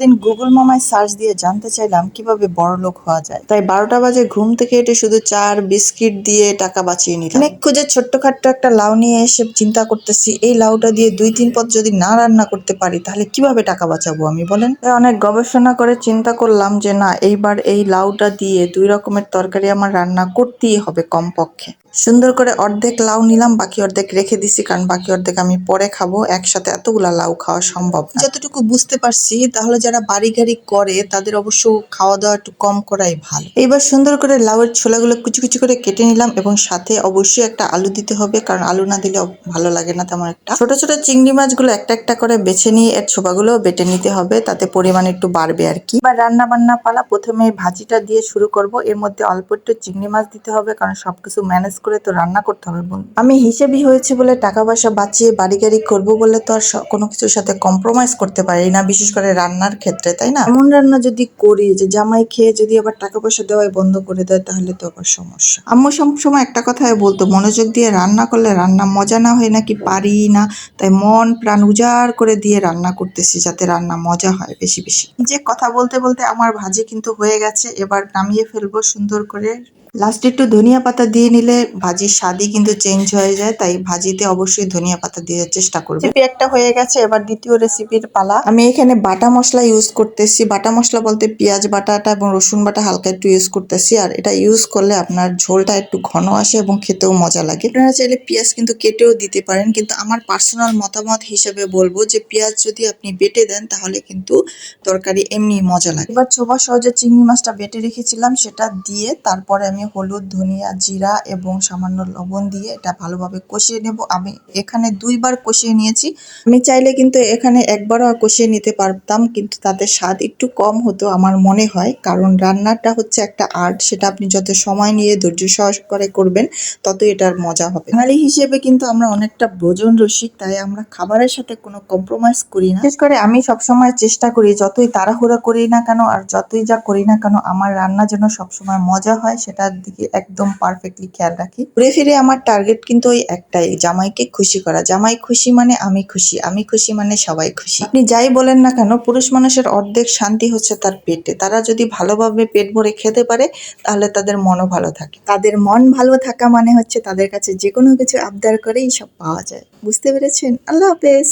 দিন Google মামায় search দিয়ে জানতে চাইলাম কীভাবে বড় লোক হওয়া যায়। তাই বারোটা বাজে ঘুম থেকে এটে শুধু চার বিস্কিট দিয়ে টাকা বাঁচিয়ে নিলাম। অনেক খুঁজে ছোট্টখাট্ট একটা লাউ নিয়ে এসে চিন্তা করতেছি, এই লাউটা দিয়ে দুই তিন পদ যদি না রান্না করতে পারি, তাহলে কীভাবে টাকা বাঁচাবো আমি, বলেন? তাই অনেক গবেষণা করে চিন্তা করলাম যে না, এইবার এই লাউটা দিয়ে দুই রকমের তরকারি আমার রান্না করতেই হবে কমপক্ষে। সুন্দর করে অর্ধেক লাউ নিলাম, বাকি অর্ধেক রেখে দিছি, কারণ বাকি অর্ধেক আমি পরে খাব। একসাথে এতগুলা লাউ খাওয়া সম্ভব যতটুকু বুঝতে পারছি, তাহলে যারা বাড়ি গাড়ি করে, তাদের অবশ্য খাওয়া দাওয়া একটু কম করাই ভালো। এইবার সুন্দর করে লাউয়ের ছোলাগুলো কুচি কুচি করে কেটে নিলাম এবং সাথে অবশ্যই একটা আলু দিতে হবে, কারণ আলু না দিলে ভালো লাগে না তেমন একটা। ছোট ছোট চিংড়ি মাছগুলো একটা একটা করে বেছে নিয়ে এর ছোপাগুলো বেটে নিতে হবে, তাতে পরিমাণ একটু বাড়বে আর কি। বা রান্না বান্না পালা, প্রথমে ভাজিটা দিয়ে শুরু করব। এর মধ্যে অল্প একটু চিংড়ি মাছ দিতে হবে, কারণ সবকিছু ম্যানেজ করে তো রান্না করতে হবে। আমি হিসেবই হয়েছে বলে টাকা পয়সা বাঁচিয়ে বাড়ি গাড়ি করব বলে তো আর কোনো কিছুর সাথে কম্প্রোমাইজ করতে পারি না, বিশেষ করে রান্নার ক্ষেত্রে, তাই না? এমন রান্না যদি করি যে জামাই খেয়ে যদি আবার টাকা পয়সা দেওয়াই বন্ধ করে দেয়, তাহলে তো আবার সমস্যা। আম্মু সব সময় একটা কথাই বলতো, মনোযোগ দিয়ে রান্না করলে রান্না মজা না হয় নাকি পারি না, তাই মন প্রাণ উজাড় করে দিয়ে রান্না করতেছি যাতে রান্না মজা হয় বেশি বেশি। যে কথা বলতে বলতে আমার ভাজি কিন্তু হয়ে গেছে, এবার নামিয়ে ফেলব সুন্দর করে লাস্টে একটু ধনিয়া পাতা দিয়ে নিলে ভাজির স্বাদই কিন্তু চেঞ্জ হয়ে যায় তাই ভাজিতে অবশ্যই ধনিয়া পাতা দেওয়ার চেষ্টা করবে। রেসিপি একটা হয়ে গেছে এবার দ্বিতীয় রেসিপির পালা। আমি এখানে বাটা মশলা ইউজ করতেছি। বাটা মশলা বলতে পেঁয়াজ বাটাটা এবং রসুন বাটা হালকা একটু ইউজ করতেছি আর এটা ইউজ করলে আপনার ঝোলটা একটু ঘন আসে এবং খেতেও মজা লাগে। আপনারা চাইলে পেঁয়াজ কিন্তু কেটেও দিতে পারেন কিন্তু আমার পার্সোনাল মতামত হিসেবে বলব যে পেঁয়াজ যদি আপনি বেটে দেন তাহলে কিন্তু তরকারি এমনি মজা লাগে। এবার ছোবা সহজে চিংড়ি মাছটা বেটে রেখেছিলাম সেটা দিয়ে তারপরে আমি হলুদ, ধনিয়া, জিরা এবং সামান্য লবণ দিয়ে এটা ভালোভাবে কষিয়ে নেব। আমি এখানে দুইবার কষিয়ে নিয়েছি। আমি চাইলে কিন্তু এখানে একবারও কষিয়ে নিতে পারতাম, কিন্তু তাতে স্বাদ একটু কম হতো আমার মনে হয়, কারণ রান্নাটা হচ্ছে একটা আর্ট, সেটা আপনি যত সময় নিয়ে ধৈর্য সহকারে করবেন তত এটার মজা হবে। বাঙালি হিসেবে কিন্তু আমরা অনেকটা ভোজন রসিক, তাই আমরা খাবারের সাথে কোনো কম্প্রোমাইজ করি না। বিশেষ করে আমি সবসময় চেষ্টা করি, যতই তাড়াহুড়া করি না কেন আর যতই যা করি না কেন, আমার রান্না যেন সবসময় মজা হয় সেটার দিকে একদম পারফেক্টলি খেয়াল রাখি। ঘুরে ফিরে আমার টার্গেট কিন্তু ওই একটাই, জামাইকে খুশি করা। জামাই খুশি মানে আমি খুশি আমি খুশি মানে সবাই খুশি। আপনি যাই বলেন না কেন, পুরুষ মানুষের অর্ধেক শান্তি হচ্ছে তার পেটে। তারা যদি ভালোভাবে পেট ভরে খেতে পারে, তাহলে তাদের মনও ভালো থাকে। তাদের মন ভালো থাকা মানে হচ্ছে তাদের কাছে যে কোনো কিছু আবদার করেই সব পাওয়া যায়। বুঝতে পেরেছেন? আল্লাহ হাফেজ।